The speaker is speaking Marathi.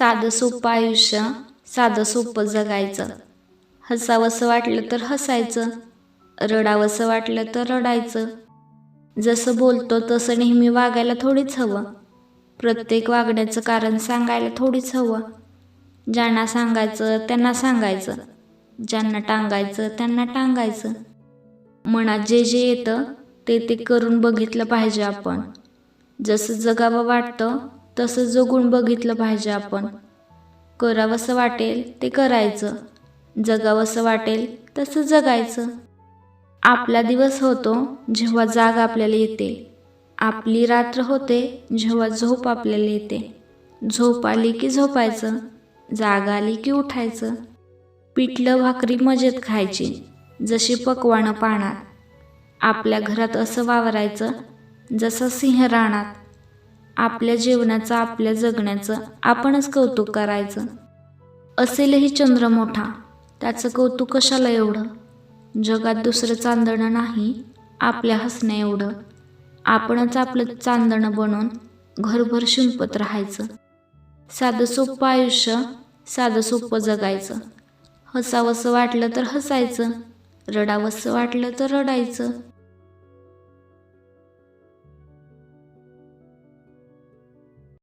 साधं सोपं आयुष्य साधं सोपं जगायचं. हसावंसं वाटलं तर हसायचं रडावंसं वाटलं तर रडायचं. जसं बोलतो तसं नेहमी वागायला थोडीच हवं. प्रत्येक वागण्याचं कारण सांगायला थोडीच हवं. ज्यांना सांगायचं त्यांना सांगायचं. ज्यांना टांगायचं त्यांना टांगायचं. मनात जे जे येतं ते ते करून बघितलं पाहिजे आपण. जसं जगावं वाटतं तसं जगून बघितलं पाहिजे आपण. करावंसं वाटेल ते करायचं. जगावंसं वाटेल तसं जगायचं. आपला दिवस होतो जेव्हा जाग आपल्याला येते. आपली रात्र होते जेव्हा झोप आपल्याला येते. झोप आली की झोपायचं जाग आली की उठायचं. पिठलं भाकरी मजेत खायची जशी पकवानं पाहणार. आपल्या घरात असं वावरायचं जसं सिंह राहणार आपल्या जीवनाचं आपल्या जगण्याचं आपणच कौतुक करायचं. असेलही चंद्र मोठा. त्याचं कौतुक कशाला एवढं? जगात दुसरं चांदणं नाही आपल्या हसण्या एवढं. आपणच आपलं चांदणं बनवून घरभर शिंपत राहायचं. साधं सोपं आयुष्य साधं सोपं जगायचं. हसावंसं वाटलं तर हसायचं. रडावंसं वाटलं तर रडायचं.